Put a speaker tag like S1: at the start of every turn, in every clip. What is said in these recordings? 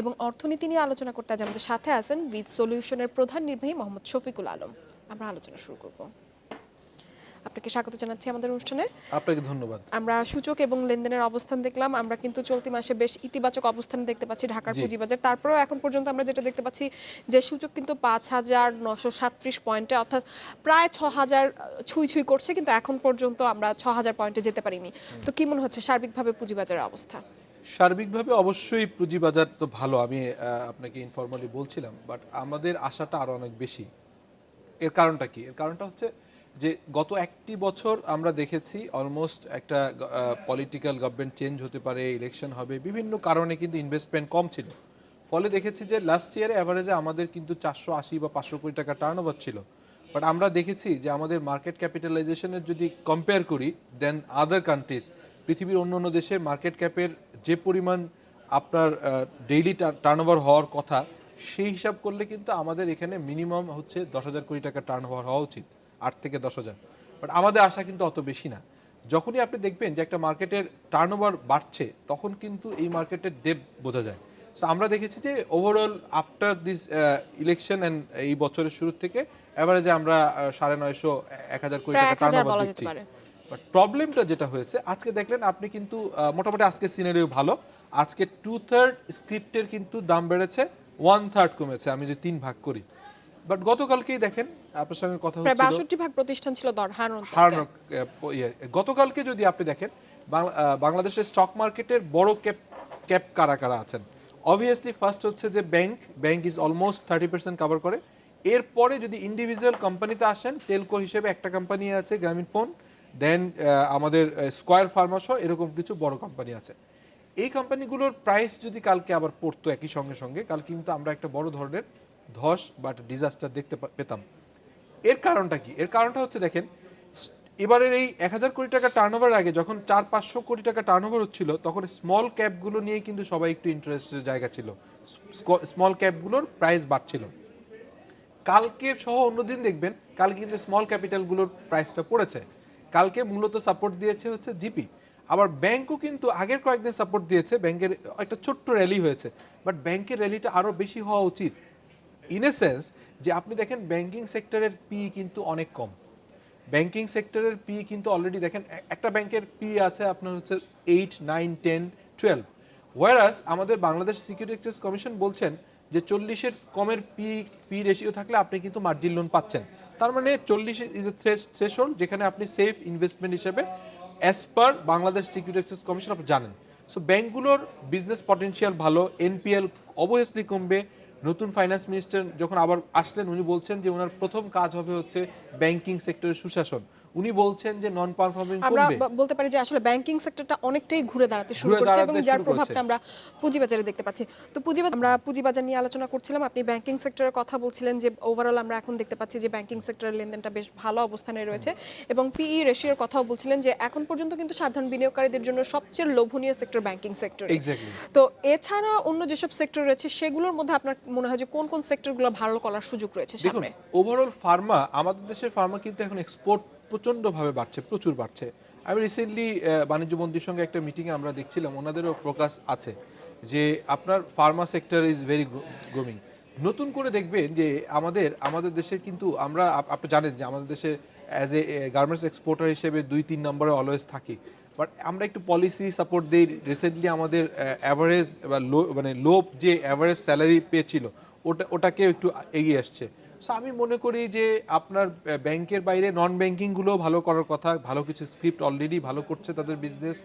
S1: এবং অর্থনীতি নিয়ে আলোচনা করতে আজ আমাদের সাথে আছেন উইথ সলিউশনের প্রধান নির্বাহী মোহাম্মদ শফিকুল আলম। আমরা আলোচনা শুরু করব। আপনাকে স্বাগত জানাচ্ছি আমাদের অনুষ্ঠানে।
S2: আপনাকে ধন্যবাদ।
S1: আমরা সূচক এবং লেনদেনের অবস্থান দেখলাম। আমরা কিন্তু চলতি মাসে বেশ ইতিবাচক অবস্থান দেখতে পাচ্ছি ঢাকার। পুঁজিবাজার। তারপরেও এখন পর্যন্ত আমরা যেটা দেখতে পাচ্ছি যে সূচক কিন্তু পাঁচ হাজার নশো সাতত্রিশ পয়েন্টে অর্থাৎ প্রায় ছ হাজার ছুঁই ছুঁই করছে কিন্তু এখন পর্যন্ত আমরা ছ হাজার পয়েন্টে যেতে পারিনি। তো কি মনে হচ্ছে সার্বিকভাবে পুঁজিবাজারের অবস্থা?
S2: সার্বিকভাবে অবশ্যই পুঁজিবাজার তো ভালো, আমি আপনাকে ইনফর্মালি বলছিলাম বাট আমাদের আশাটা আরও অনেক বেশি। এর কারণটা কি? এর কারণটা হচ্ছে যে গত একটি বছর আমরা দেখেছি অলমোস্ট একটা পলিটিক্যাল গভর্নমেন্ট চেঞ্জ হতে পারে ইলেকশন হবে, বিভিন্ন কারণে কিন্তু ইনভেস্টমেন্ট কম ছিল। ফলে দেখেছি যে লাস্ট ইয়ারে অ্যাভারেজে আমাদের কিন্তু চারশো আশি বা পাঁচশো কোটি টাকা টার্ন ওভার ছিল। বাট আমরা দেখেছি যে আমাদের মার্কেট ক্যাপিটালাইজেশনের যদি কম্পেয়ার করি দেন আদার কান্ট্রিজ পৃথিবীর অন্য অন্য দেশের মার্কেট ক্যাপের যে পরিমাণ আপনার ডেইলি টার্ন হওয়ার কথা সেই হিসাব করলে কিন্তু আমাদের এখানে মিনিমাম হচ্ছে দশ হাজার কোটি টাকা টার্ন ওভার হওয়া উচিত আট থেকে দশ হাজার। বাট আমাদের আশা কিন্তু অত বেশি না। যখনই আপনি দেখবেন যে একটা মার্কেটের টার্ন বাড়ছে তখন কিন্তু এই মার্কেটের ডেপ বোঝা যায়। সো আমরা দেখেছি যে overall after this election and এই বছরের শুরু থেকে এভারেজে আমরা সাড়ে নয়শো এক হাজার কোটি টাকা
S1: এক
S2: টার্ন বাট প্রবলেমটা যেটা হয়েছে আজকে দেখলেন আপনি কিন্তু মোটামুটি আজকে সিনারিও ভালো। আজকে টু থার্ড স্ক্রিপ্টের কিন্তু দাম বেড়েছে ওয়ান থার্ড কমেছে। আমি যে তিন ভাগ করি। বাট গতকালকেই দেখেন আপনার সঙ্গে কথা হচ্ছিল।
S1: বাষট্টি ভাগ প্রতিষ্ঠান ছিল দর হারানোর
S2: হারানোর ইয়ে, গতকালকে যদি আপনি দেখেন বাংলাদেশের স্টক মার্কেটের বড় ক্যাপ ক্যাপ কারা কারা আছেন? অবভিয়াসলি ফার্স্ট হচ্ছে যে bank bank is almost thirty percent cover করে। এরপরে যদি ইন্ডিভিজুয়াল কোম্পানিতে আসেন টেলকো হিসেবে একটা কোম্পানি আছে গ্রামীণ ফোন দেন আমাদের স্কোয়ার ফার্মাসহ এরকম কিছু বড় কোম্পানি আছে। এই কোম্পানিগুলোর প্রাইস যদি কালকে আবার পড়তো একই সঙ্গে সঙ্গে কাল কিন্তু আমরা একটা বড় ধরনের ধস বা ডিজাস্টার দেখতে পেতাম। এর কারণটা কি? এর কারণটা হচ্ছে দেখেন, এবারের এই এক হাজার কোটি টাকা টার্ন আগে যখন চার পাঁচশো কোটি টাকা টার্ন ওভার হচ্ছিল, তখন স্মল ক্যাপগুলো নিয়ে কিন্তু সবাই একটু ইন্টারেস্টের জায়গা ছিল। স্মল ক্যাপগুলোর প্রাইস বাড়ছিল। কালকে সহ অন্যদিন দেখবেন, কালকে কিন্তু স্মল ক্যাপিটালগুলোর প্রাইসটা পড়েছে। কালকে মূলত সাপোর্ট দিয়েছে হচ্ছে জিপি। আবার ব্যাংকও কিন্তু আগের কয়েকদিন সাপোর্ট দিয়েছে ব্যাংকের একটা ছোট্ট র্যালি হয়েছে বাট ব্যাংকের র্যালিটা আরও বেশি হওয়া উচিত। ইন এ সেন্স যে আপনি দেখেন ব্যাংকিং সেক্টরের পি কিন্তু অনেক কম। ব্যাংকিং সেক্টরের পি কিন্তু অলরেডি দেখেন একটা ব্যাংকের পি আছে আপনার হচ্ছে eight nine ten twelve Warsaw আমাদের বাংলাদেশ সিকিউরিটি এক্সচেঞ্জ কমিশন বলছেন যে চল্লিশের কমের পি পি রেশিও থাকলে আপনি কিন্তু মার্জিন লোন পাচ্ছেন। তার মানে চল্লিশ ইজ এ থ্রেশহোল্ড যেখানে আপনি সেফ ইনভেস্টমেন্ট হিসেবে as per Bangladesh securities exchange commission আপনি জানেন। সো ব্যাংকগুলোর বিজনেস পটেন্সিয়াল ভালো এনপিএল অবভিয়াসলি কমবে। নতুন ফাইন্যান্স মিনিস্টার যখন আবার আসলেন, উনি বলছেন যে, ওনার প্রথম কাজ হবে হচ্ছে ব্যাংকিং সেক্টরের সুশাসন। উনি বলছেন যে নন পারফর্মিং
S1: আমরা বলতে পারি যে আসলে ব্যাংকিং সেক্টরটা অনেকটাই ঘুরে দাঁড়াতে শুরু করছে এবং যার প্রভাবটা আমরা পুঁজিবাজারে দেখতে পাচ্ছি। তো পুঁজিবাজার আমরা পুঁজিবাজার নিয়ে আলোচনা করছিলাম। আপনি ব্যাংকিং সেক্টরের কথা বলছিলেন যে ওভারঅল আমরা এখন দেখতে পাচ্ছি যে ব্যাংকিং সেক্টরের লেনদেনটা বেশ ভালো অবস্থানে রয়েছে এবং পিই রেশিওর কথাও বলছিলেন যে এখন পর্যন্ত কিন্তু সাধারণ বিনিয়োগকারীদের জন্য সবচেয়ে লোভনীয় সেক্টর ব্যাংকিং সেক্টর তো এছাড়া অন্য যেসব সেক্টর রয়েছে সেগুলোর মধ্যে আপনার মনে হয় যে কোন কোন সেক্টরগুলো ভালো করার সুযোগ রয়েছে সামনে?
S2: ওভারঅল ফার্মা আমাদের দেশের ফার্মা কিন্তু এখন এক্সপোর্ট প্রচণ্ডভাবে বাড়ছে, প্রচুর বাড়ছে। আমি রিসেন্টলি বাণিজ্য মন্ত্রীর সঙ্গে একটা মিটিংয়ে আমরা দেখছিলাম, ওনাদেরও ফোকাস আছে যে আপনার pharma sector is very growing নতুন করে দেখবেন যে আমাদের আমাদের দেশের কিন্তু আমরা, আপ- আপনি জানেন যে আমাদের দেশে অ্যাজ এ গার্মেন্টস এক্সপোর্টার হিসেবে দুই, তিন নম্বরে অলওয়েজ থাকি। বাট আমরা একটু পলিসি সাপোর্ট দিই রিসেন্টলি আমাদের অ্যাভারেজ বা লো মানে লো যে অ্যাভারেজ স্যালারি পেয়েছিল, ওটা ওটাকে একটু এগিয়ে আসছে। আমি মনে করি যে আপনার ব্যাংকের বাইরে নন ব্যাংকিংগুলো ভালো করার কথা। ভালো কিছু স্ক্রিপ্ট অলরেডি ভালো করছে তাদের বিজনেস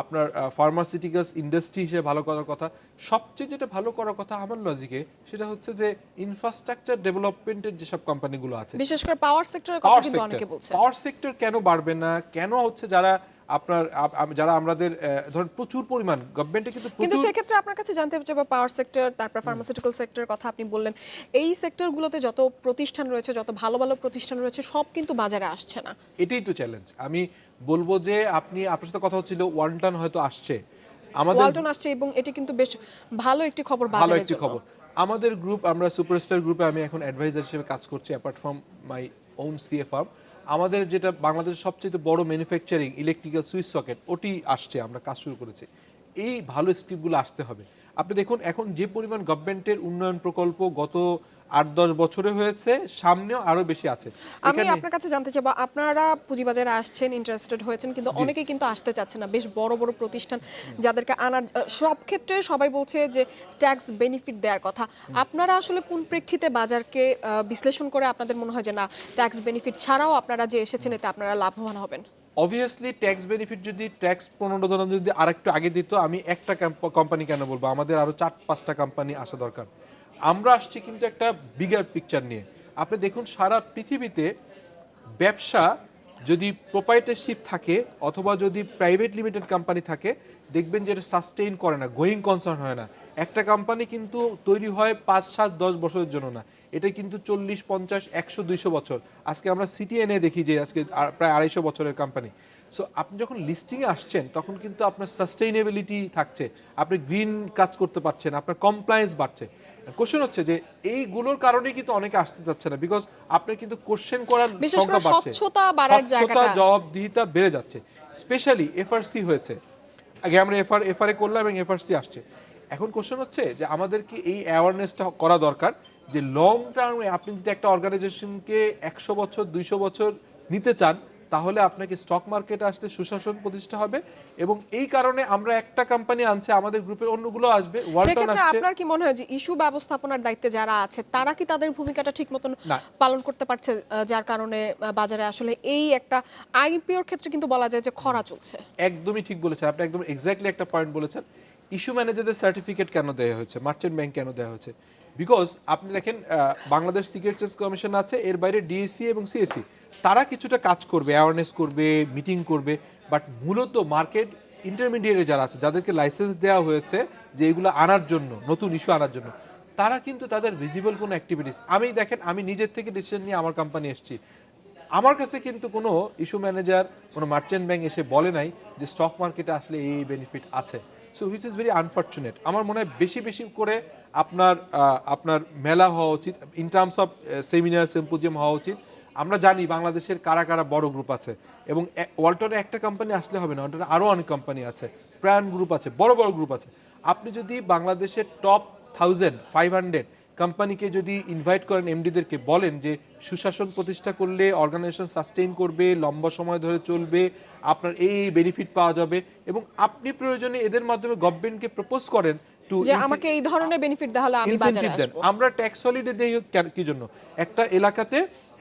S2: আপনার ফার্মাসিউটিক্যালস ইন্ডাস্ট্রি হিসেবে ভালো করার কথা। সবচেয়ে যেটা ভালো করার কথা আমার লজিকে সেটা হচ্ছে যে ইনফ্রাস্ট্রাকচার ডেভেলপমেন্টের যেসব কোম্পানিগুলো আছে।
S1: বিশেষ করে পাওয়ার সেক্টরের কথা কিন্তু অনেকে বলছে।
S2: পাওয়ার সেক্টর কেন বাড়বে না? কেন হচ্ছে যারা আপনার আপ- আপ- যারা আমাদের ধরেন প্রচুর পরিমাণ গভর্নমেন্টে কিন্তু
S1: কিন্তু সেক্ষেত্রে আপনার কাছে জানতে চাইব পাওয়ার সেক্টর তারপর ফার্মাসিউটিক্যাল সেক্টরের কথা আপনি বললেন। এই সেক্টরগুলোতে যত প্রতিষ্ঠান রয়েছে যত ভালো ভালো প্রতিষ্ঠান রয়েছে সব কিন্তু বাজারে আসছে না।
S2: এটাই তো চ্যালেঞ্জ আমি বলব যে আপনি আপনার সাথে কথা হচ্ছিল ওয়ানটন হয়তো আসছে। আমাদের
S1: ওয়ালটন আসছে এবং এটি কিন্তু বেশ ভালো একটি খবর
S2: ভালো একটি খবর। আমাদের গ্রুপ আমরা সুপারস্টার গ্রুপে আমি এখন অ্যাডভাইজার হিসেবে কাজ করছি apart from my own CA firm আমাদের যেটা বাংলাদেশের সবচেয়ে বড় ম্যানুফ্যাকচারিং ইলেকট্রিক্যাল সুইচ সকেট ওটি আসছে, আমরা কাজ শুরু করেছি। এই ভালো স্ক্রিপ্টগুলো আসতে হবে। আপনি দেখুন, এখন যে পরিমাণ গভর্নমেন্টের উন্নয়ন প্রকল্প গত আট দশ বছরে হয়েছে সামনেও আরও বেশি আছে।
S1: আমি আপনার কাছে জানতে চাইব আপনারা পুঁজিবাজারে আসছেন ইন্টারেস্টেড হয়েছেন কিন্তু অনেকে কিন্তু আসতে চাচ্ছে না। বেশ বড় বড় প্রতিষ্ঠান যাদেরকে আনার সব ক্ষেত্রে সবাই বলছে যে ট্যাক্স বেনিফিট দেওয়ার কথা। আপনারা আসলে কোন প্রেক্ষিতে বাজারকে বিশ্লেষণ করে আপনাদের মনে হয় যে না ট্যাক্স বেনিফিট ছাড়াও আপনারা যে এসেছেন এতে আপনারা লাভবান হবেন?
S2: অবভিয়াসলি ট্যাক্স বেনিফিট যদি ট্যাক্স প্রণোদনা যদি আরেকটু আগে দিত আমি একটা কোম্পানি কেন বলব? আমাদের আরও চার পাঁচটা কোম্পানি আসা দরকার। আমরা আসছি কিন্তু একটা বিগার পিকচার নিয়ে। আপনি দেখুন, সারা পৃথিবীতে ব্যবসা যদি প্রোপাইটারশিপ থাকে অথবা যদি প্রাইভেট লিমিটেড কোম্পানি থাকে, দেখবেন যে এটা সাস্টেইন করে না গোয়িং কনসার্ন হয় না। একটা কোম্পানি কিন্তু তৈরি হয় পাঁচ, সাত, দশ বছরের জন্য না। এটা কিন্তু চল্লিশ, পঞ্চাশ, একশো, দুইশো বছর। আজকে আমরা সিটিএনএ দেখি যে আজকে প্রায় আড়াইশো বছরের কোম্পানি সো আপনি যখন লিস্টিংয়ে আসছেন, তখন কিন্তু আপনার সাস্টেইনেবিলিটি থাকছে। আপনি গ্রিন কাজ করতে পারছেন, আপনার কমপ্লায়েন্স বাড়ছে। কোশ্চেন হচ্ছে যে এইগুলোর কারণেই কিন্তু অনেকে আসতে চাচ্ছে না বিকজ আপনার কিন্তু কোশ্চেন করার সংখ্যা বাড়ছে।
S1: স্বচ্ছতা বাড়ার জায়গাটা।
S2: জবাবদিহিতা বেড়ে যাচ্ছে স্পেশালি এফআরসি হয়েছে। আগে আমরা এফআর এফআরএ করলাম এবং এফআরসি আসছে। এখন কোশ্চেন হচ্ছে যে আমাদের কি এই অ্যাওয়ারনেসটা করা দরকার যে লং টার্মে আপনি যদি একটা অর্গানাইজেশনকে একশো বছর দুইশো বছর নিতে চান তাহলে আপনাকে স্টক মার্কেটে আসলে সুশাসন প্রতিষ্ঠা হবে এবং এই কারণে আমরা একটা কোম্পানি আনছে আমাদের গ্রুপের অন্যগুলো আসবে ওয়ালটন আসছে।
S1: আপনার কি মনে হয় যে ইস্যু ব্যবস্থাপনার দায়িত্বে যারা আছে তারা কি তাদের ভূমিকাটা ঠিক মতন পালন করতে পারছে যার কারণে বাজারে আসলে এই একটা আইপিওর ক্ষেত্রে কিন্তু বলা যায় যে খরা চলছে?
S2: একদমই ঠিক বলেছেন। আপনি একদম এক্স্যাক্টলি একটা পয়েন্ট বলেছেন। ইস্যু ম্যানেজারদের সার্টিফিকেট কেন দেওয়া হয়েছে? মার্চেন্ট ব্যাংক কেন দেওয়া হয়েছে? বিকজ আপনি দেখেন বাংলাদেশ সিকিউরিটিজ কমিশন আছে এর বাইরে ডিএসি এবং সিএসসি তারা কিছুটা কাজ করবে অ্যাওয়ারনেস করবে মিটিং করবে বাট মূলত মার্কেট ইন্টারমিডিয়েটে যারা আছে, যাদেরকে লাইসেন্স দেওয়া হয়েছে যে এগুলো আনার জন্য, নতুন ইস্যু আনার জন্য, তারা কিন্তু তাদের ভিজিবল কোনো অ্যাক্টিভিটিস আমি দেখেন, আমি নিজের থেকে ডিসিশন নিয়ে আমার কোম্পানি এসেছি। আমার কাছে কিন্তু কোনো ইস্যু ম্যানেজার কোনো মার্চেন্ট ব্যাংক এসে বলে নাই যে স্টক মার্কেটে আসলে এই বেনিফিট আছে। So which is very unfortunate আমার মনে হয় বেশি বেশি করে আপনার আপনার মেলা হওয়া উচিত। In terms of seminar symposium হওয়া উচিত। আমরা জানি বাংলাদেশের কারা কারা বড় গ্রুপ আছে। এবং ওয়ালটনে একটা কোম্পানি আসলে হবে না ওয়ালটনে আরও অনেক কোম্পানি আছে। প্রাণ গ্রুপ আছে বড় বড় গ্রুপ আছে। আপনি যদি বাংলাদেশের টপ থাউজেন্ড ফাইভ হান্ড্রেড কোম্পানিকে যদি ইনভাইট করেন এমডিদেরকে বলেন যে সুশাসন প্রতিষ্ঠা করলে অর্গানাইজেশন সাস্টেইন করবে লম্বা সময় ধরে চলবে আপনার এই বেনিফিট পাওয়া যাবে এবং আপনি প্রয়োজনে এদের মাধ্যমে গভর্নমেন্টকে প্রপোজ করেন টু
S1: যে আমাকে এই ধরনের বেনিফিট দেওয়া হলে আমি বাজারে আসব।
S2: আমরা ট্যাক্স হলিডে দেই কি জন্য? একটা এলাকাতে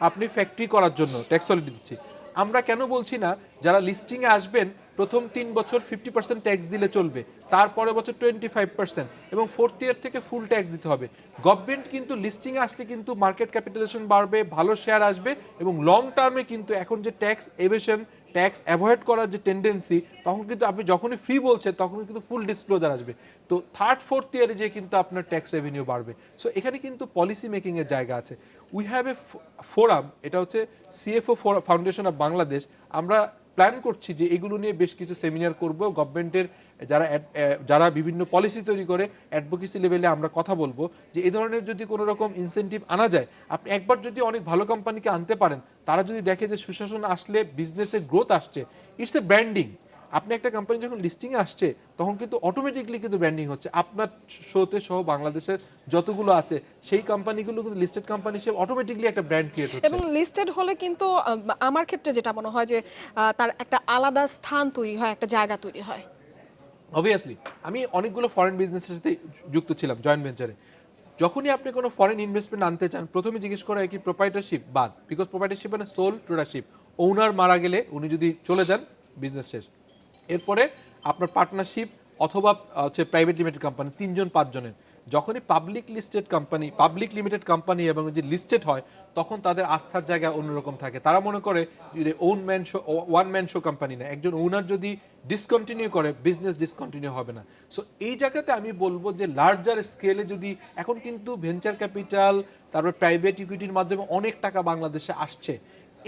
S2: আপনি ফ্যাক্টরি করার জন্য ট্যাক্স হলিডে দিচ্ছি। আমরা কেন বলছি না, যারা লিস্টিংয়ে আসবেন, প্রথম তিন বছর ফিফটি পার্সেন্ট ট্যাক্স দিলে চলবে তারপরে বছর টোয়েন্টি ফাইভ পার্সেন্ট এবং ফোর্থ ইয়ার থেকে ফুল ট্যাক্স দিতে হবে। গভর্নমেন্ট কিন্তু লিস্টিংয়ে আসলে কিন্তু মার্কেট ক্যাপিটালেশন বাড়বে, ভালো শেয়ার আসবে এবং লং টার্মে কিন্তু এখন যে ট্যাক্স এভেশন ট্যাক্স অ্যাভয়েড করার যে টেন্ডেন্সি তখন কিন্তু আপনি যখনই ফ্রি বলছেন, তখন কিন্তু ফুল ডিসক্লোজার আসবে। তো থার্ড ফোর্থ ইয়ারে যে কিন্তু আপনার ট্যাক্স রেভিনিউ বাড়বে। সো এখানে কিন্তু পলিসি মেকিংয়ের জায়গা আছে। উই হ্যাভ এ ফোরাম এটা হচ্ছে সিএফও ফাউন্ডেশন অফ বাংলাদেশ আমরা প্ল্যান করছি যে এগুলো নিয়ে বেশ কিছু সেমিনার করব। গভর্নমেন্টের যারা যারা বিভিন্ন পলিসি তৈরি করে অ্যাডভোকেসি লেভেলে আমরা কথা বলব যে এই ধরনের যদি কোনো রকম ইনসেনটিভ আনা যায়, আপনি একবার যদি অনেক ভালো কোম্পানিকে আনতে পারেন, তারা যদি দেখে যে সুশাসন আসলে বিজনেসের গ্রোথ আসছে ইটস এ ব্র্যান্ডিং আপনি একটা কোম্পানি যখন লিস্টিংয়ে আসছে, তখন কিন্তু অটোমেটিকলি কিন্তু ব্র্যান্ডিং হচ্ছে। আপনার শোতে সহ বাংলাদেশের যতগুলো আছে, সেই কোম্পানিগুলো কিন্তু লিস্টেড কোম্পানি হিসেবে অটোমেটিকলি একটা ব্র্যান্ড ক্রিয়েট হচ্ছে।
S1: এবং লিস্টেড হলে কিন্তু আমার ক্ষেত্রে যেটা মনে হয় যে তার একটা আলাদা স্থান তৈরি হয়, একটা জায়গা তৈরি হয়।
S2: অবভিয়াসলি আমি অনেকগুলো ফরেন বিজনেসের সাথে যুক্ত ছিলাম জয়েন্ট ভেঞ্চারে যখনই আপনি কোনো ফরেন ইনভেস্টমেন্ট আনতে চান, প্রথমে জিজ্ঞেস করা হয় কি প্রোপাইটারশিপ বাদ। বিকজ প্রোপাইটারশিপ মানে সোল প্রোডারশিপ ওনার মারা গেলে উনি যদি চলে যান বিজনেস শেষ। এরপরে আপনার পার্টনারশিপ অথবা হচ্ছে প্রাইভেট লিমিটেড কোম্পানি তিনজন, পাঁচজনের। যখনই public listed company public limited company এবং যে লিস্টেড হয়, তখন তাদের আস্থার জায়গা অন্যরকম থাকে। তারা মনে করে যে own man show one man show company না। একজন ওনার যদি ডিসকন্টিনিউ করে বিজনেস ডিসকন্টিনিউ হবে না। সো এই জায়গাতে আমি বলব যে লার্জার স্কেলে যদি এখন কিন্তু ভেঞ্চার ক্যাপিটাল তারপর প্রাইভেট ইকুইটির মাধ্যমে অনেক টাকা বাংলাদেশে আসছে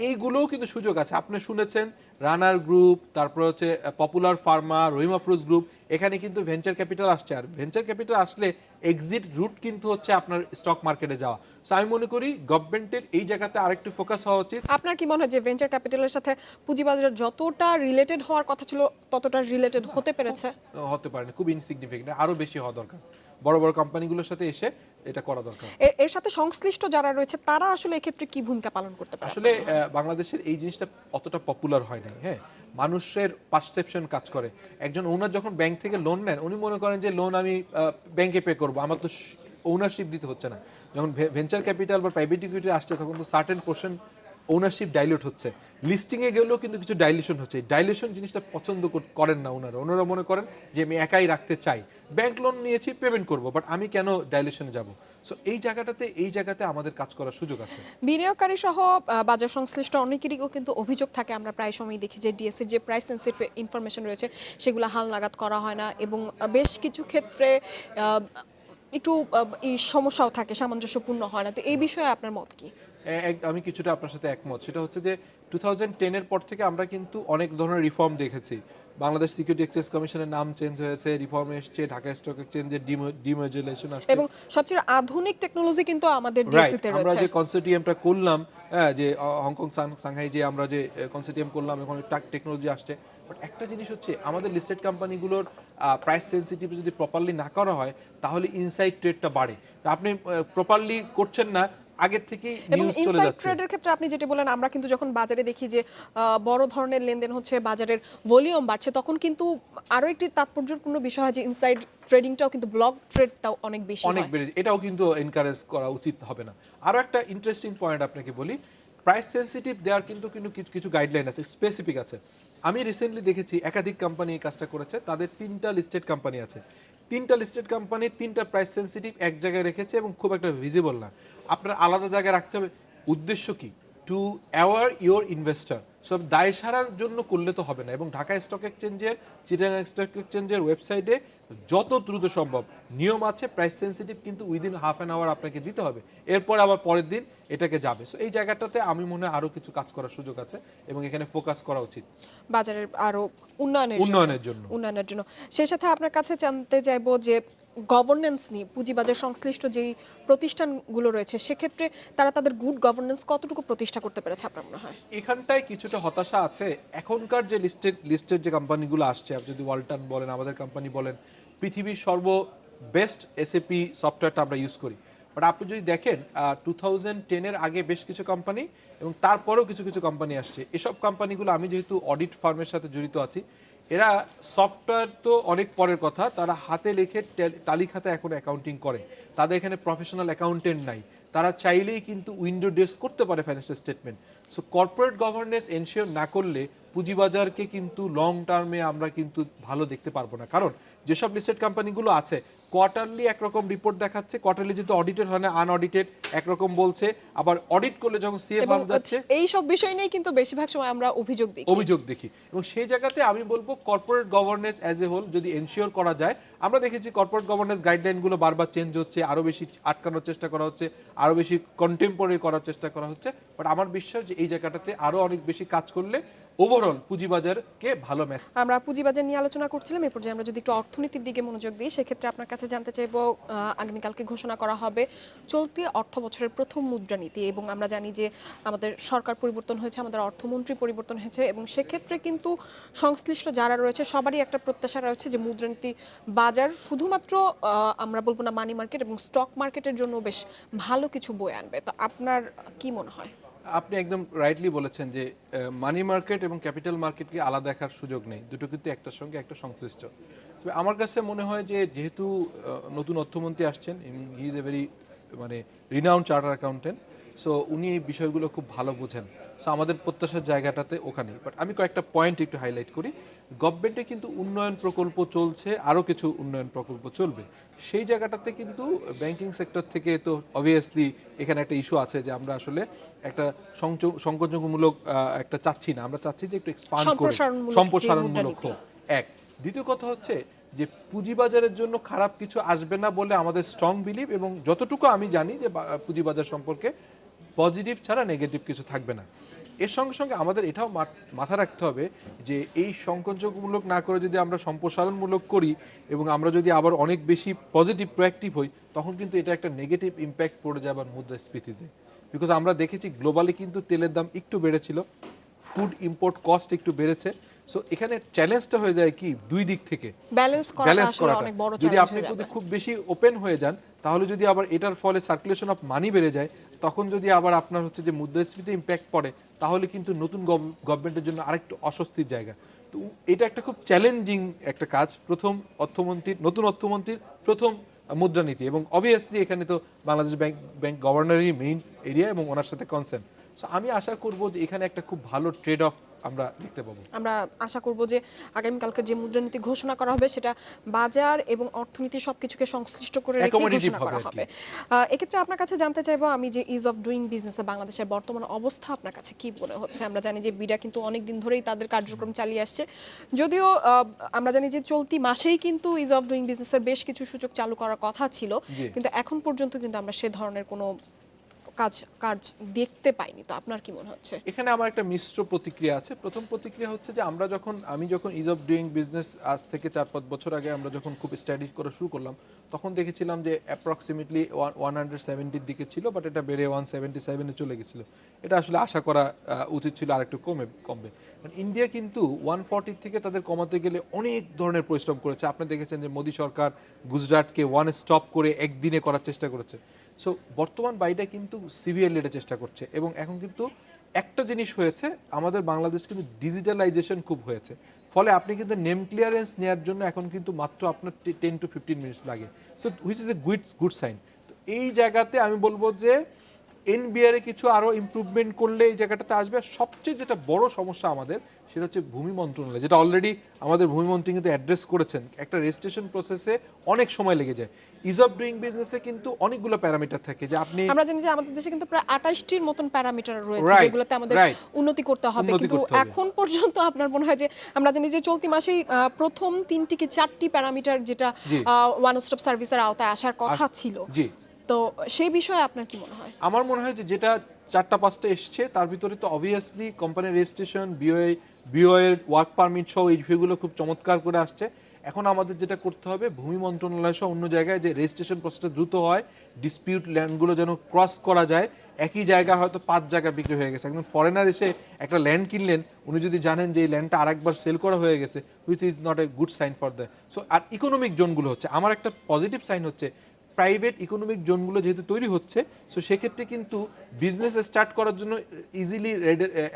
S2: এইগুলোও কিন্তু সুযোগ আছে। আপনি শুনেছেন রানার গ্রুপ তারপর হচ্ছে popular pharma Rahimafrooz group এখানে কিন্তু ভেঞ্চার ক্যাপিটাল আসছে। আর ভেঞ্চার ক্যাপিটাল আসলে এক্সিট রুট কিন্তু হচ্ছে আপনার স্টক মার্কেটে যাওয়া। সো আমি মনে করি গভর্নমেন্টের এই জায়গাতে আরেকটু ফোকাস হওয়া উচিত।
S1: আপনার কি মনে হয় যে ভেঞ্চার ক্যাপিটালের সাথে পুঁজিবাজার যতটা রিলেটেড হওয়ার কথা ছিল ততটা রিলেটেড হতে পেরেছে?
S2: হতে পারে না খুব ইনসিগনিফিকেন্ট আরও বেশি হওয়া দরকার। বড় বড় কোম্পানিগুলোর সাথে এসে এটা করা দরকার।
S1: এর- সাথে সংশ্লিষ্ট যারা রয়েছে তারা আসলে এক্ষেত্রে কি ভূমিকা পালন করতে পারে?
S2: আসলে বাংলাদেশের এই জিনিসটা অতটা পপুলার হয় নাই হ্যাঁ? মানুষের পারসেপশন কাজ করে। একজন ওনার যখন ব্যাংক থেকে লোন নেন উনি মনে করেন যে লোন আমি ব্যাংকে পে করব। আমার তো ওনারশিপ দিতে হচ্ছে না। যখন ভেঞ্চার ক্যাপিটাল বা প্রাইভেট ইকুইটি আসছে তখন তো সার্টেন পোর্শন ওনারশিপ ডাইলুট হচ্ছে। লিস্টিং এ গেলেও কিন্তু কিছু ডাইলিউশন হচ্ছে। ডাইলিউশন জিনিসটা পছন্দ কর- করেন না ওনারা। ওনারা মনে করেন যে আমি একাই রাখতে চাই। ব্যাংক লোন নিয়েছি পেমেন্ট করব বাট আমি কেন ডাইলিউশনে যাব? সো এই জায়গাটাতে, এই জায়গাতে আমাদের কাজ করার সুযোগ আছে।
S1: বিনিয়োগকারী সহ বাজার সংশ্লিষ্ট অনেকেরইও কিন্তু অভিযোগ থাকে। আমরা প্রায় সময় দেখি যে ডিএসসির যে প্রাইস সেন্সিটিভ ইনফরমেশন রয়েছে, সেগুলো হাল নাগাদ করা হয় না এবং বেশ কিছু ক্ষেত্রে একটু এই সমস্যাও থাকে, সামঞ্জস্যপূর্ণ হয় না। তো এই বিষয়ে আপনার মত কি?
S2: আমি কিছুটা আপনার সাথে একমত। সেটা হচ্ছে যে টু থাউজেন্ড টেনের পর থেকে আমরা কিন্তু অনেক ধরনের রিফর্ম দেখেছি। বাংলাদেশ সিকিউরিটি এক্সচেঞ্জ কমিশনের নাম চেঞ্জ হয়েছে রিফর্ম এসছে ঢাকা স্টক এক্সচেঞ্জের ডিমোজুলেশন আসছে।
S1: এবং সবচেয়ে আধুনিক টেকনোলজি কিন্তু আমাদের
S2: আমরা যে কনসোর্টিয়ামটা করলাম হ্যাঁ যে হংকং সাং- সাংহাই যে আমরা যে কনসোর্টিয়াম করলাম এখন টাক টেকনোলজি আসছে। বাট একটা জিনিস হচ্ছে আমাদের লিস্টেড কোম্পানিগুলোর প্রাইস সেন্সিটিভ যদি প্রপারলি না করা হয় তাহলে ইনসাইড ট্রেডটা বাড়ে। আপনি প্রপারলি করছেন না আগের থেকেই নিউজ চলে যাচ্ছে।
S1: ট্রেডের ক্ষেত্রে আপনি যেটা বলেন আমরা কিন্তু যখন বাজারে দেখি যে বড় ধরনের লেনদেন হচ্ছে বাজারের ভলিউম বাড়ছে তখন কিন্তু আরও একটি তাৎপর্যপূর্ণ বিষয় হয় যে ইনসাইড ট্রেডিংটাও কিন্তু ব্লক ট্রেডটাও অনেক বেশি
S2: অনেক বেড়ে এটাও কিন্তু এনকারেজ করা উচিত হবে না। আরও একটা ইন্টারেস্টিং পয়েন্ট আপনাকে বলি প্রাইস সেনসিটিভ দেওয়ার কিন্তু কিন্তু কিছু- কিছু গাইডলাইন আছে স্পেসিফিক আছে। আমি রিসেন্টলি দেখেছি একাধিক কোম্পানি এই কাজটা করেছে তাদের তিনটা লিস্টেড কোম্পানি আছে। তিনটা লিস্টেড কোম্পানি তিনটা প্রাইস সেন্সিটিভ এক জায়গায় রেখেছে এবং খুব একটা ভিজিবল না। আপনার আলাদা জায়গায় রাখতে হবে। উদ্দেশ্য কি? টু অ্যাওয়ার ইউর ইনভেস্টার সব দায় সারার জন্য করলে তো হবে না। এবং ঢাকা স্টক এক্সচেঞ্জের চিটাগাং স্টক এক্সচেঞ্জের ওয়েবসাইটে যত দ্রুত সম্ভব নিয়ম আছে প্রাইস সেনসিটিভ কিন্তু উইদিন হাফ অ্যান আওয়ার আপনাকে দিতে হবে। এরপর আবার পরের দিন এটাকে যাবে। সো এই জায়গাটাতে আমি মনে হয় আরও কিছু কাজ করার সুযোগ আছে এবং এখানে ফোকাস করা উচিত।
S1: বাজারের আরও উন্নয়নের
S2: উন্নয়নের জন্য।
S1: উন্নয়নের জন্য। সেই সাথে আপনার কাছে জানতে চাইব যে গভর্নেন্স নিয়ে, পুঁজিবাজার সংশ্লিষ্ট যেই প্রতিষ্ঠানগুলো রয়েছে, সেক্ষেত্রে তারা তাদের গুড গভর্নেন্স কতটুকু প্রতিষ্ঠা করতে পেরেছে আপনার মনে হয়?
S2: এখানটায় কিছুটা হতাশা আছে। এখনকার যে লিস্টেড লিস্টেড যে কোম্পানিগুলো আসছে আপনি যদি ওয়ালটন বলেন, আমাদের কোম্পানি বলেন, পৃথিবীর সর্ব বেস্ট এসএপি সফটওয়্যারটা আমরা ইউজ করি। বাট আপনি যদি দেখেন টু থাউজেন্ড টেনের আগে বেশ কিছু কোম্পানি এবং তারপরেও কিছু কিছু কোম্পানি আসছে। এসব কোম্পানিগুলো আমি যেহেতু অডিট ফার্মের সাথে জড়িত আছি এরা সফটওয়্যার তো অনেক পরের কথা, তারা হাতে লেখে টালি তালিকাতে এখন অ্যাকাউন্টিং করে। তাদের এখানে প্রফেশনাল অ্যাকাউন্টেন্ট নাই। তারা চাইলেই কিন্তু উইন্ডো ডেস করতে পারে financial statement so corporate governance ensure না করলে পুঁজিবাজারকে কিন্তু লং টার্মে আমরা কিন্তু ভালো দেখতে পারব না। কারণ যেসব লিস্টেড কোম্পানিগুলো আছে কোয়ার্টারলি একরকম রিপোর্ট দেখাচ্ছে কোয়ার্টারলি যেহেতু অডিটেড হয় না আনঅডিটেড একরকম বলছে আবার অডিট করলে যখন সিএ ফার্ম যাচ্ছে
S1: এই সব বিষয় নিয়ে কিন্তু বেশিরভাগ সময় আমরা অভিযোগ দিই
S2: অভিযোগ দেখি। এবং সেই জায়গাতে আমি বলব corporate governance as a whole যদি এনশিওর করা যায় আমরা দেখেছি কর্পোরেট গভর্নেন্স গাইডলাইনগুলো বারবার চেঞ্জ হচ্ছে আরও বেশি আটকানোর চেষ্টা করা হচ্ছে আরও বেশি কন্টেম্পোরারি করার চেষ্টা করা হচ্ছে বাট আমার বিশ্বাস যে এই জায়গাটাতে আরও অনেক বেশি কাজ করলে ওভারঅল পুঁজিবাজারকে ভালো ম্যাচ
S1: আমরা পুঁজিবাজার নিয়ে আলোচনা করছিলাম এই পর্যায়ে আমরা যদি একটু অর্থনীতির দিকে মনোযোগ দিই, সেক্ষেত্রে আপনার কাছে জানতে চাইব আগামীকালকে ঘোষণা করা হবে চলতি অর্থ বছরের প্রথম মুদ্রানীতি এবং আমরা জানি যে আমাদের সরকার পরিবর্তন হয়েছে, আমাদের অর্থমন্ত্রী পরিবর্তন হয়েছে এবং সেক্ষেত্রে কিন্তু সংশ্লিষ্ট যারা রয়েছে সবারই একটা প্রত্যাশা রয়েছে যে মুদ্রানীতি বাজার শুধুমাত্র আমরা বলব না মানি মার্কেট এবং স্টক মার্কেটের জন্য বেশ ভালো কিছু বয়ে আনবে। তো আপনার কি মনে হয়?
S2: আপনি একদম রাইটলি বলেছেন যে মানি মার্কেট এবং ক্যাপিটাল মার্কেটকে আলাদা দেখার সুযোগ নেই। দুটো কিন্তু একটার সঙ্গে একটা সংশ্লিষ্ট। তবে আমার কাছে মনে হয় যে, যেহেতু নতুন অর্থমন্ত্রী আসছেন হি ইজ এ ভেরি মানে রিনাউন্ড চার্টার অ্যাকাউন্টেন্ট সো উনি এই বিষয়গুলো খুব ভালো বোঝেন। সো আমাদের প্রত্যাশার জায়গাটাতে ওখানেই বাট আমি কয়েকটা পয়েন্ট একটু হাইলাইট করি। গভর্নমেন্টে কিন্তু উন্নয়ন প্রকল্প চলছে আরও কিছু উন্নয়ন প্রকল্প চলবে। সেই জায়গাটাতে কিন্তু ব্যাংকিং সেক্টর থেকে তো অবভিয়াসলি এখানে একটা ইস্যু আছে যে আমরা আসলে একটা আহ, একটা চাচ্ছি না। আমরা চাচ্ছি যে একটু এক্সপান্ড করে
S1: সম্প্রসারণমূলক।
S2: হোক। এক। দ্বিতীয় কথা হচ্ছে যে পুঁজিবাজারের জন্য খারাপ কিছু আসবে না বলে আমাদের স্ট্রং বিলিভ এবং যতটুকু আমি জানি যে পুঁজিবাজার সম্পর্কে পজিটিভ ছাড়া নেগেটিভ কিছু থাকবে না। এর সঙ্গে সঙ্গে আমাদের এটাও মাথ- রাখতে হবে যে এই সংকোচমূলক না করে যদি আমরা সম্প্রসারণমূলক করি এবং আমরা যদি আবার অনেক বেশি পজিটিভ প্রোয়াক্টিভ হই, তখন কিন্তু এটা একটা নেগেটিভ ইম্প্যাক্ট পড়ে যায় আবার মুদ্রাস্ফীতিতে। বিকজ আমরা দেখেছি গ্লোবালি কিন্তু তেলের দাম একটু বেড়েছিল ফুড ইম্পোর্ট কস্ট একটু বেড়েছে সো এখানে চ্যালেঞ্জটা হয়ে যায় কি? দুই দিক থেকে।
S1: ব্যালেন্স আসলে অনেক বড়
S2: যদি আপনি যদি খুব বেশি ওপেন হয়ে যান তাহলে যদি আবার এটার ফলে সার্কুলেশন অফ মানি বেড়ে যায় তখন যদি আবার আপনার হচ্ছে যে মুদ্রাস্ফীতি ইম্প্যাক্ট পড়ে তাহলে কিন্তু নতুন গভর্নমেন্টের জন্য আরেকটু অস্বস্তির জায়গা। তো এটা একটা খুব চ্যালেঞ্জিং একটা কাজ। প্রথম অর্থমন্ত্রীর নতুন অর্থমন্ত্রীর প্রথম মুদ্রানীতি এবং অবভিয়াসলি এখানে তো বাংলাদেশ ব্যাংক ব্যাংক গভর্নরই মেইন এরিয়া এবং ওনার সাথে কনসার্ন সো আমি আশা করব যে এখানে একটা খুব ভালো ট্রেড অফ আমরা দেখতে পাবো।
S1: আমরা আশা করব যে আগামীকালকে যে মুদ্রানীতি ঘোষণা করা হবে সেটা বাজার এবং অর্থনীতি সবকিছুকে সংশ্লিষ্ট করে রেখে ঘোষণা করা হবে। এক্ষেত্রে আপনার কাছে জানতে চাইব আমি যে ইজ অফ ডুইং বিজনেসে বাংলাদেশের বর্তমান অবস্থা আপনার কাছে কি মনে হচ্ছে? আমরা জানি যে বিডা কিন্তু অনেক দিন ধরেই তাদের কার্যক্রম চালিয়ে আসছে। যদিও আহ, আমরা জানি যে চলতি মাসেই কিন্তু ইজ অফ ডুইং বিজনেসের বেশ কিছু সূচক চালু করার কথা ছিল। কিন্তু এখন পর্যন্ত কিন্তু আমরা সে ধরনের কোনো কাজ কাজ দেখতে পাইনি, তো আপনার কি মনে হচ্ছে?
S2: এখানে আমার একটা মিশ্র প্রতিক্রিয়া আছে। প্রথম প্রতিক্রিয়া হচ্ছে যে আমরা যখন, আমি যখন ইজ অফ ডুইং বিজনেস আজ থেকে চার, পাঁচ বছর আগে আমরা যখন খুব স্টাডি করা শুরু করলাম, তখন দেখেছিলাম যে অ্যাপ্রক্সিমেটলি ওয়ান হান্ড্রেড সেভেন্টির দিকে ছিল বাট এটা বেড়ে ওয়ান সেভেন্টি সেভেনে চলে গেছিল। এটা আসলে আশা করা উচিত ছিল আর একটু কমে, কমবে। ইন্ডিয়া কিন্তু ওয়ান ফর্টির থেকে তাদের কমাতে গেলে অনেক ধরনের পরিশ্রম করেছে। আপনি দেখেছেন যে মোদী সরকার গুজরাটকে ওয়ান স্টপ করে একদিনে করার চেষ্টা করেছে। সো বর্তমান বাইডা কিন্তু সিভিয়ারলি এটা চেষ্টা করছে এবং এখন কিন্তু একটা জিনিস হয়েছে, আমাদের বাংলাদেশ কিন্তু ডিজিটালাইজেশন খুব হয়েছে। ফলে আপনি কিন্তু নেম ক্লিয়ারেন্স নেওয়ার জন্য এখন কিন্তু মাত্র আপনার টেন টু ফিফটিন মিনিটস লাগে। So which is a good good sign তো এই জায়গাতে আমি বলব যে এনবিআরে কিছু আরও ইমপ্রুভমেন্ট করলে এই জায়গাটাতে আসবে। সবচেয়ে যেটা বড় সমস্যা আমাদের সেটা হচ্ছে ভূমি মন্ত্রণালয় যেটা অলরেডি আমাদের ভূমিমন্ত্রী কিন্তু অ্যাড্রেস করেছেন। একটা রেজিস্ট্রেশন প্রসেসে অনেক সময় লেগে যায়। ইজ অফ ডুইং বিজনেসে কিন্তু অনেকগুলো প্যারামিটার থাকে যে আপনি
S1: আমরা জানি যে আমাদের দেশে কিন্তু প্রায় আঠাশটির মতন প্যারামিটার রয়েছে যেগুলোতে আমাদের উন্নতি করতে হবে। কিন্তু এখন পর্যন্ত আপনার মনে হয় যে আমরা জানি যে চলতি মাসেই প্রথম তিনটি কি চারটি প্যারামিটার যেটা। ওয়ান স্টপ সার্ভিসের আওতায় আসার কথা ছিল। তো সেই বিষয়ে আপনার কি মনে হয়?
S2: আমার মনে হয় যে যেটা চারটা, পাঁচটা এসছে, তার ভিতরে তো অবভিয়াসলি কোম্পানির রেজিস্ট্রেশন বিওএ বিওএর ওয়ার্ক পারমিট সহ এই বিষয়গুলো খুব চমৎকার করে আসছে। এখন আমাদের যেটা করতে হবে, ভূমি মন্ত্রণালয় সহ অন্য জায়গায় যে রেজিস্ট্রেশন প্রসেসটা দ্রুত হয় ডিসপিউট ল্যান্ডগুলো যেন ক্রস করা যায়, একই জায়গা হয়তো পাঁচ জায়গা বিক্রি হয়ে গেছে। একজন ফরেনার এসে একটা ল্যান্ড কিনলেন, উনি যদি জানেন যে এই ল্যান্ডটা আরেকবার সেল করা হয়ে গেছে which is not a good sign for the so R economic জোনগুলো হচ্ছে, আমার একটা পজিটিভ সাইন হচ্ছে প্রাইভেট ইকোনমিক জোনগুলো যেহেতু তৈরি হচ্ছে সো সেক্ষেত্রে কিন্তু বিজনেস স্টার্ট করার জন্য ইজিলি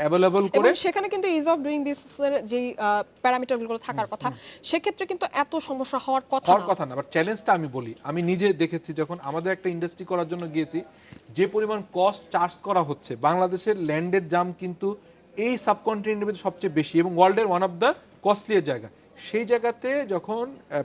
S2: অ্যাভেলেবল করে
S1: সেখানে কিন্তু ইজ অফ ডুইং বিজনেসের যে প্যারামিটারগুলো থাকার কথা সেক্ষেত্রে কিন্তু এত সমস্যা হওয়ার কথা
S2: হওয়ার কথা না বাট চ্যালেঞ্জটা আমি বলি আমি নিজে দেখেছি যখন আমাদের একটা ইন্ডাস্ট্রি করার জন্য গিয়েছি যে পরিমাণ কস্ট চার্জ করা হচ্ছে বাংলাদেশের ল্যান্ডের দাম কিন্তু এই সাবকন্টিনেন্টের মধ্যে সবচেয়ে বেশি এবং ওয়ার্ল্ডের ওয়ান অফ দ্য কস্টলিয়ার জায়গা। সেই জায়গাতে যখন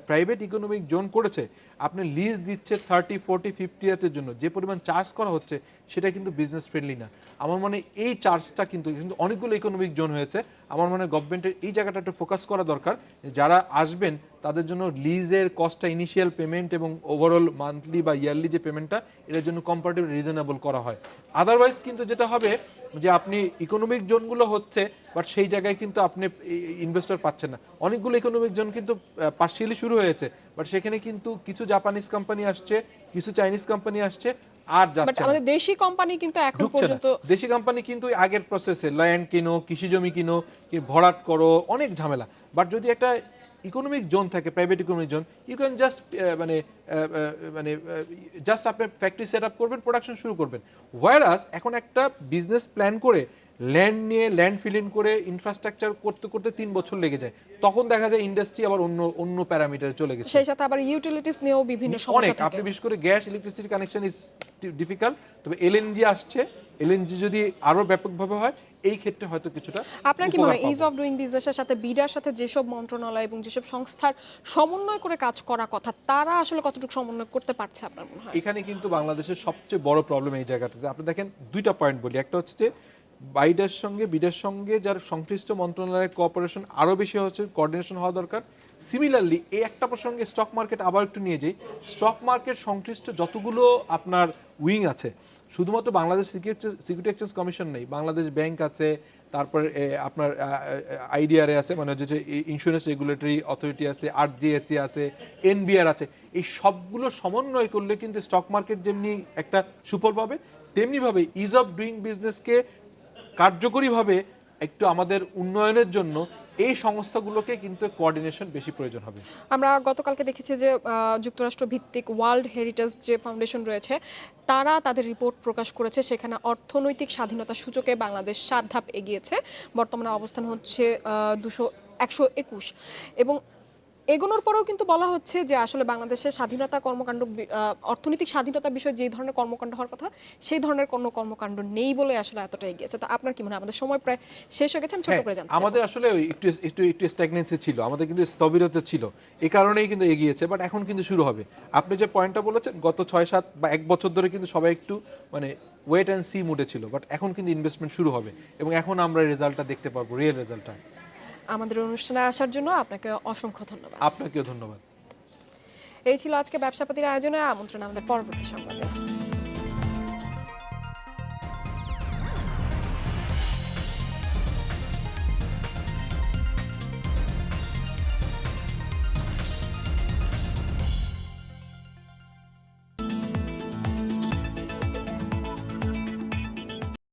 S2: প্রাইভেট ইকোনমিক জোন করেছে আপনি লিজ দিচ্ছে থার্টি ফোর্টি ফিফটি ইয়ারের জন্য। যে পরিমাণ চার্জ করা হচ্ছে, সেটা কিন্তু বিজনেস ফ্রেন্ডলি না। আমার মনে এই চার্জটা কিন্তু কিন্তু অনেকগুলো ইকোনমিক জোন হয়েছে। আমার মনে গভর্নমেন্টের এই জায়গাটা একটু ফোকাস করা দরকার। যারা আসবেন, তাদের জন্য লিজের কস্টটা ইনিশিয়াল পেমেন্ট এবং ওভারঅল মান্থলি বা ইয়ারলি যে পেমেন্টটা এটার জন্য কম্পারেটিভ রিজনেবল করা হয়। আদারওয়াইজ কিন্তু যেটা হবে, যে আপনি ইকোনমিক জোনগুলো হচ্ছে বাট সেই জায়গায় কিন্তু আপনি ইনভেস্টর পাচ্ছেন না। অনেকগুলো ইকোনমিক জোন কিন্তু পার্সিয়ালি শুরু হয়েছে। বাট সেখানে কিন্তু কিছু জাপানিজ কোম্পানি আসছে কিছু চাইনিজ কোম্পানি আসছে আর যাচ্ছে।
S1: আমাদের দেশি কোম্পানি কিন্তু এখন পর্যন্ত
S2: দেশি কোম্পানি কিন্তু আগের প্রসেসে ল্যান্ড কিনো কৃষি জমি কিনো কি ভরাট করো অনেক ঝামেলা। বাট যদি একটা ইকোনমিক জোন থাকে private economic zone you can just মানে আহ, আহ, মানে জাস্ট আপনি ফ্যাক্টরি সেট আপ করবেন প্রোডাকশন শুরু করবেন। ওয়ারাস এখন একটা বিজনেস প্ল্যান করে ল্যান্ড নিয়ে ল্যান্ড ফিল ইন করে ইনফ্রাস্ট্রাকচার করতে করতে তিন বছর লেগে যায়। তখন দেখা যায় ইন্ডাস্ট্রি আবার অন্য অন্য প্যারামিটারে চলে গেছে।
S1: সেই সাথে আবার ইউটিলিটিস নিয়েও বিভিন্ন
S2: অনেক
S1: সমস্যা
S2: আপনি বিশেষ করে gas electricity connection is difficult তবে এলএনজি আসছে। এলএনজি যদি আরও ব্যাপকভাবে হয় এই ক্ষেত্রে হয়তো কিছুটা
S1: আপনার কি মনে হয় ইজ অফ ডুইং বিজনেসের সাথে বিডার সাথে যেসব মন্ত্রণালয় এবং যেসব সংস্থার সমন্বয় করে কাজ করা কথা তারা আসলে কতটুকু সমন্বয় করতে পারছে আপনার মনে হয়?
S2: এখানে কিন্তু বাংলাদেশের সবচেয়ে বড় প্রবলেম এই জায়গাটাতে। আপনি দেখেন দুইটা পয়েন্ট বলি। একটা হচ্ছে যে বাইডার সঙ্গে, বিডার সঙ্গে যার সংশ্লিষ্ট মন্ত্রণালয়ের কোঅপারেশন আরও বেশি হচ্ছে কোঅর্ডিনেশন হওয়া দরকার। সিমিলারলি এই একটা প্রসঙ্গে স্টক মার্কেট আবার একটু নিয়ে যাই। স্টক মার্কেট সংশ্লিষ্ট যতগুলো আপনার উইং আছে, শুধুমাত্র বাংলাদেশ সিকিউরিটি এক্সচেঞ্জ কমিশন নেই, বাংলাদেশ ব্যাংক আছে, তারপর আপনার আইডিআরএ আছে মানে হচ্ছে যে ইন্স্যুরেন্স রেগুলেটরি অথরিটি আছে আরজিএসি আছে এনবিআর আছে, এই সবগুলো সমন্বয় করলে কিন্তু স্টক মার্কেট যেমনি একটা সুফল পাবে, তেমনিভাবে ইজ অফ ডুইং বিজনেসকে কার্যকরীভাবে একটু আমাদের উন্নয়নের জন্য এই সংস্থাগুলোকে কিন্তু কোঅর্ডিনেশন বেশি প্রয়োজন হবে।
S1: আমরা গতকালকে দেখেছি যে যুক্তরাষ্ট্র ভিত্তিক ওয়ার্ল্ড হেরিটেজ যে ফাউন্ডেশন রয়েছে, তারা তাদের রিপোর্ট প্রকাশ করেছে, সেখানে অর্থনৈতিক স্বাধীনতা সূচকে বাংলাদেশ সাত ধাপ এগিয়েছে। বর্তমানে অবস্থান হচ্ছে দুশো একশো একুশ। এবং এগোনোর পরেও কিন্তু বলা হচ্ছে যে আসলে বাংলাদেশের স্বাধীনতা কর্মকাণ্ড অর্থনৈতিক স্বাধীনতা বিষয়ে যে ধরনের কর্মকাণ্ড হওয়ার কথা সেই ধরনের কোনো কর্মকাণ্ড নেই বলে আসলে এতটা এগিয়েছে। তো আপনার কি মনে হয়? আমাদের সময় প্রায় শেষ হয়ে গেছে আমি ছোট
S2: হ্যাঁ,
S1: করে জানতে
S2: আমাদের আসলে একটু একটু একটু স্ট্যাগনেন্সি ছিল আমাদের কিন্তু স্থবিরতা ছিল। এই কারণেই কিন্তু এগিয়েছে বাট এখন কিন্তু শুরু হবে। আপনি যে পয়েন্টটা বলেছেন গত ছয় সাত বা এক বছর ধরে কিন্তু সবাই একটু মানে ওয়েট অ্যান্ড সি মুডে ছিল বাট এখন কিন্তু ইনভেস্টমেন্ট শুরু হবে এবং এখন আমরা রেজাল্টটা দেখতে পারব রিয়েল রেজাল্টটা
S1: আমাদের অনুষ্ঠানে আসার জন্য আপনাকে অসংখ্য ধন্যবাদ।
S2: আপনাকেও ধন্যবাদ।
S1: এই ছিল আজকে ব্যবসাপাতির আয়োজনে আমন্ত্রণ আমাদের পরবর্তী সংবাদে।